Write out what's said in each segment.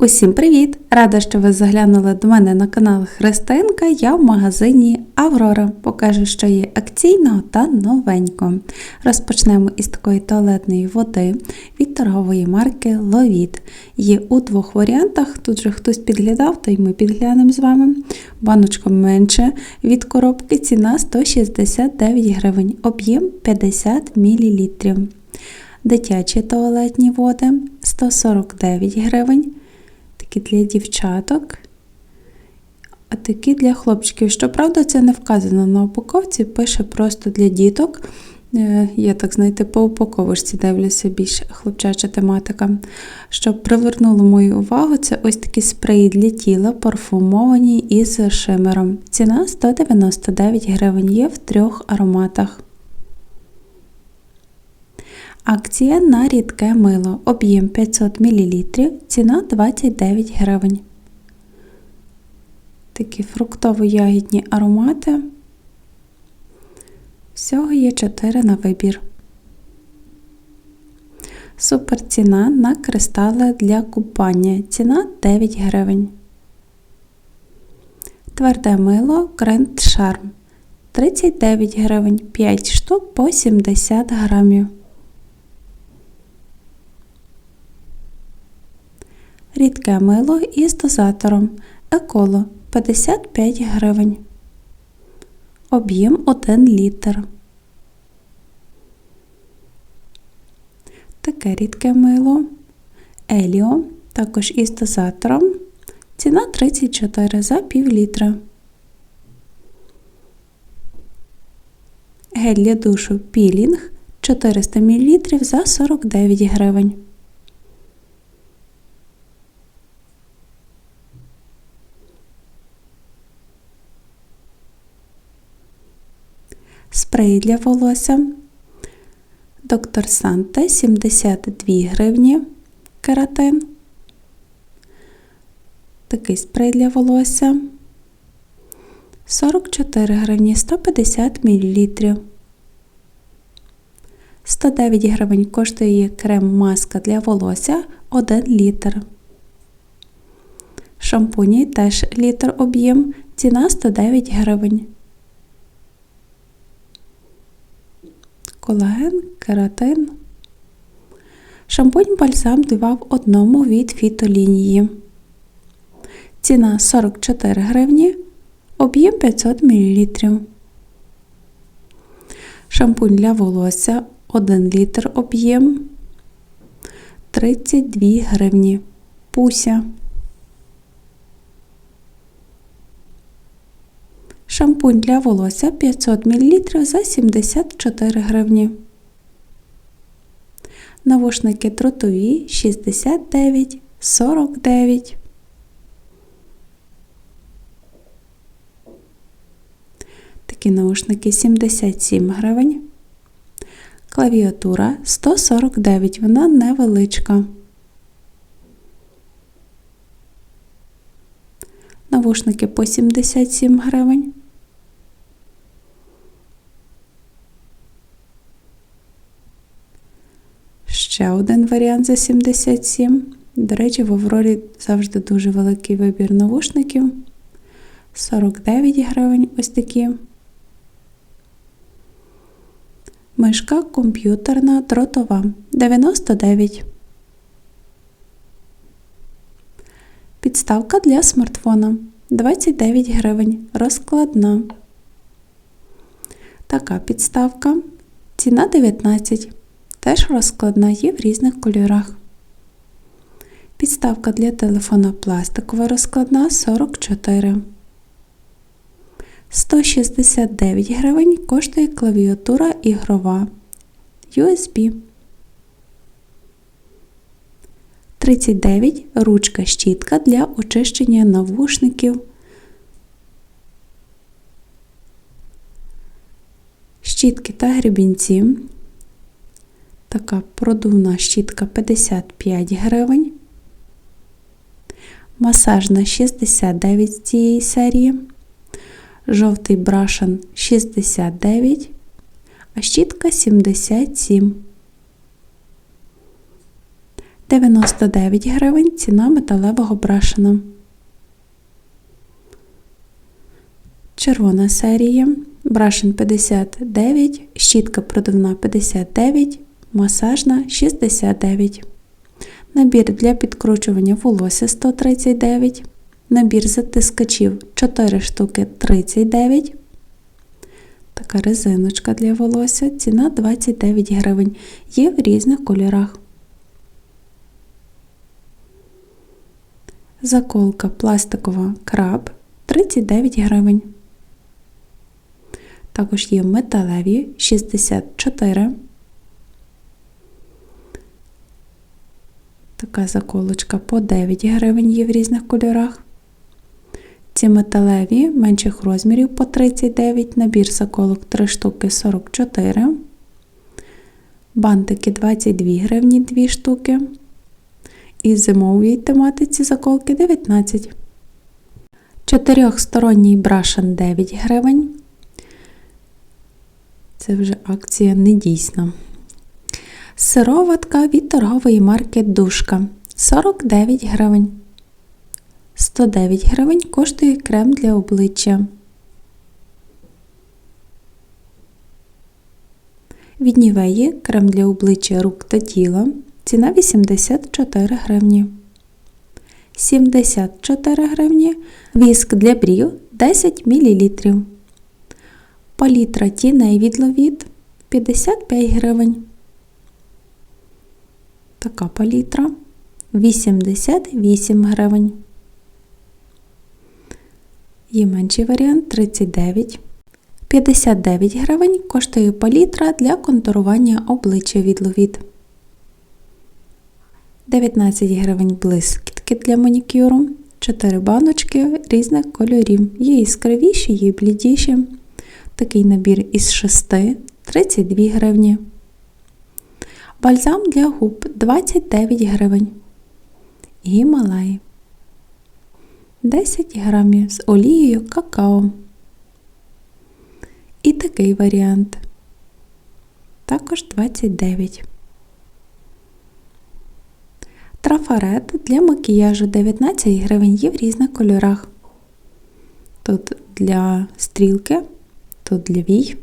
Усім привіт! Рада, що ви заглянули до мене на канал Христинка. Я в магазині Аврора. Покажу, що є акційного та новенького. Розпочнемо із такої туалетної води від торгової марки Ловіт. Є у двох варіантах. Тут же хтось підглядав, то й ми підглянемо з вами. Баночка менше від коробки, ціна 169 гривень, об'єм 50 мл. Дитячі туалетні води 149 гривень. Такі для дівчаток, а такі для хлопчиків. Щоправда, це не вказано на упаковці, пише просто для діток. Е, Я так знаєте, по упаковочці дивлюся більш хлопчача тематика. Що привернуло мою увагу, це ось такі спреї для тіла, парфумовані із шимером. Ціна 199 гривень є в трьох ароматах. Акція на рідке мило. Об'єм 500 мл, ціна 29 гривень. Такі фруктово-ягідні аромати. Всього є 4 на вибір. Супер ціна на кристали для купання. Ціна 9 гривень. Тверде мило Grand Charm 39 гривень 5 штук по 70 грамів. Рідке мило із дозатором Еколо 55 гривень. Об'єм 1 літр. Таке рідке мило Еліо, також із дозатором. Ціна 34 за пів літра. Гель для душу пілінг 400 мл за 49 гривень. Спрей для волосся. Доктор Санте 72 гривні кератин. Такий спрей для волосся. 44 гривні 150 мл. 109 гривень коштує крем-маска для волосся 1 літр. Шампуні теж літр об'єм. Ціна 109 гривень. Колаген, кератин. Шампунь бальзам 2 в одному від фітолінії. Ціна 44 гривні, об'єм 500 мл. Шампунь для волосся 1 літр об'єм 32 гривні. Пуся. Шампунь для волосся 500 мл за 74 гривні. Навушники тротові 69, 49. Такі наушники 77 гривень. Клавіатура 149, вона невеличка. Навушники по 77 гривень. Один варіант за 77. До речі, в Аврорі завжди дуже великий вибір навушників. 49 гривень ось такі. Мишка комп'ютерна дротова 99. Підставка для смартфона 29 гривень. Розкладна. Така підставка. Ціна 19. Теж розкладна є в різних кольорах. Підставка для телефона пластикова розкладна 44. 169 гривень коштує клавіатура ігрова USB. 39 ручка щітка для очищення навушників. Щітки та гребінці. Така продувна щітка 55 гривень. Масажна 69 з цієї серії. Жовтий брашен 69, а щітка 77. 99 гривень ціна металевого брашена. Червона серія. Брашен 59, щітка продувна 59, масажна 69. Набір для підкручування волосся 139. Набір затискачів 4 штуки 39. Така резиночка для волосся. Ціна 29 гривень. Є в різних кольорах. Заколка пластикова краб 39 гривень. Також є металеві 64. Така заколочка по 9 гривень є в різних кольорах. Ці металеві менших розмірів по 39, набір заколок 3 штуки 44. Бантики 22 гривні 2 штуки. І зимовій тематиці заколки 19. Чотирьохсторонній брашен 9 гривень. Це вже акція недійсна. Сироватка від торгової марки Душка 49 гривень. 109 гривень коштує крем для обличчя. Від Нівеї крем для обличчя рук та тіла. Ціна 84 гривні. 74 гривні. Віск для брів 10 мл. Палітра тіней від ловіт 55 гривень. Така палітра 88 гривень. Є менший варіант 39. 59 гривень коштує палітра для контурування обличчя від ловіт. 19 гривень блискітки для манікюру. 4 баночки різних кольорів. Є яскравіші, є блідіші. Такий набір із 6 32 гривні. Бальзам для губ 29 гривень. Гімалай 10 грамів з олією какао. І такий варіант. Також 29. Трафарет для макіяжу 19 гривень є в різних кольорах. Тут для стрілки, тут для вій.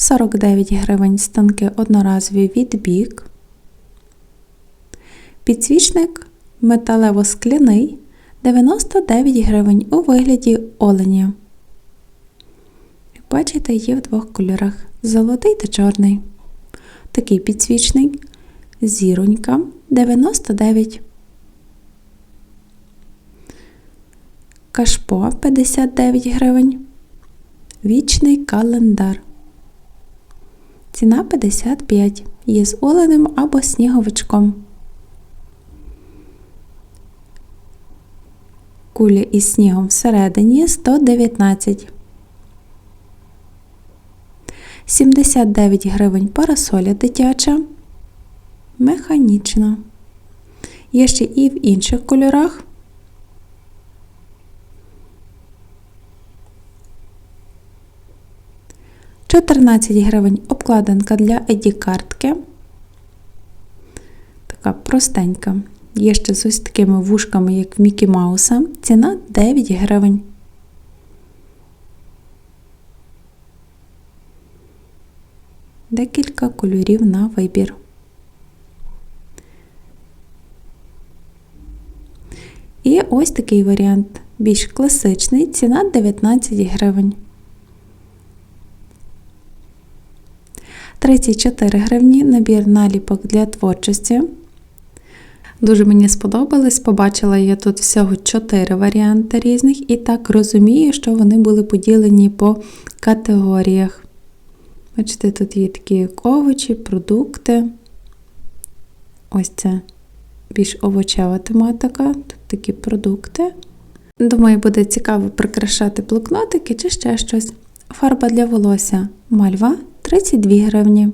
49 гривень станки одноразові від бік. Підсвічник металево-скляний 99 гривень у вигляді оленя. Бачите, є в двох кольорах золотий та чорний. Такий підсвічник зіронька 99. Кашпо 59 гривень. Вічний календар. Ціна 55. Є з оленем або сніговичком. Куля із снігом всередині 119. 79 гривень парасоля дитяча. Механічна. Є ще і в інших кольорах. Чотирнадцять гривень обкладинка для еді картки. Така простенька. Є ще з ось такими вушками, як в Мікі Мауса. Ціна 9 гривень. Декілька кольорів на вибір. І ось такий варіант. Більш класичний, ціна 19 гривень. 34 гривні набір наліпок для творчості. Дуже мені сподобались. Побачила я тут всього 4 варіанти різних, і так розумію, що вони були поділені по категоріях. Бачите, тут є такі овочі, продукти. Ось це більш овочева тематика, тут такі продукти. Думаю, буде цікаво прикрашати блокнотики чи ще щось. Фарба для волосся мальва 32 гривні.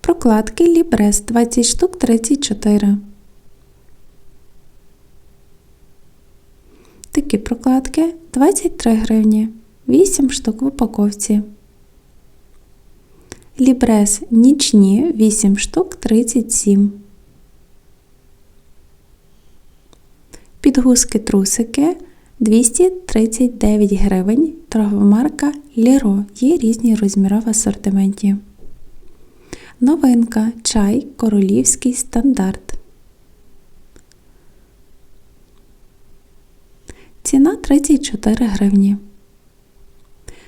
Прокладки Лібрес 20 штук 34. Такі прокладки 23 гривні. 8 штук в упаковці. Лібрес нічні 8 штук 37. Підгузки трусики 239 гривень. Торгова Ліро. Є різні розміри в асортименті. Новинка чай королівський стандарт. Ціна 34 гривні.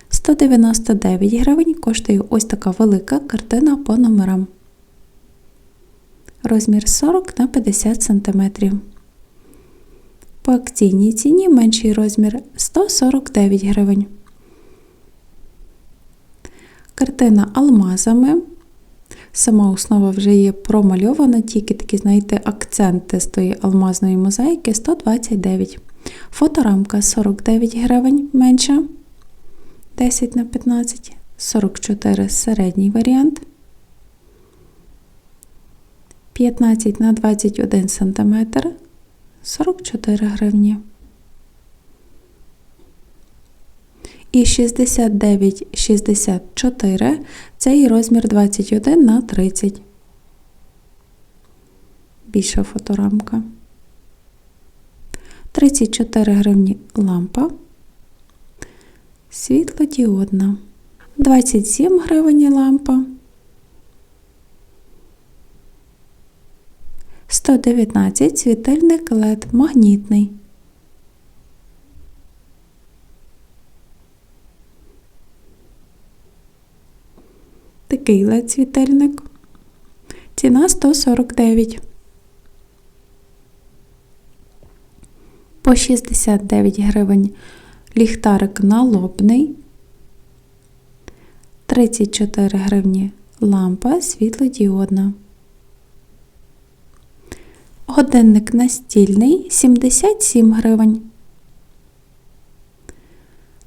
199 гривень коштує ось така велика картина по номерам. Розмір 40 на 50 см. По акційній ціні менший розмір 149 гривень. Картина алмазами. Сама основа вже є промальована, тільки такі, знаєте, акценти з тої алмазної мозаїки 129. Фоторамка 49 гривень менша. 10 на 15, 44 середній варіант. 15 на 21 см 44 гривні. І 69,64 це і розмір 21 на 30. Більша фоторамка. 34 гривні лампа. Світлодіодна. 27 гривень лампа. 119 світильник LED магнітний. Такий LED світильник. Ціна 149. По 69 гривень ліхтарик налобний. 34 гривні лампа світлодіодна. Годинник настільний 77 гривень.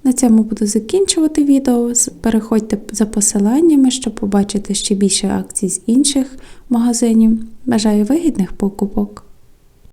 На цьому буду закінчувати відео. Переходьте за посиланнями, щоб побачити ще більше акцій з інших магазинів. Бажаю вигідних покупок!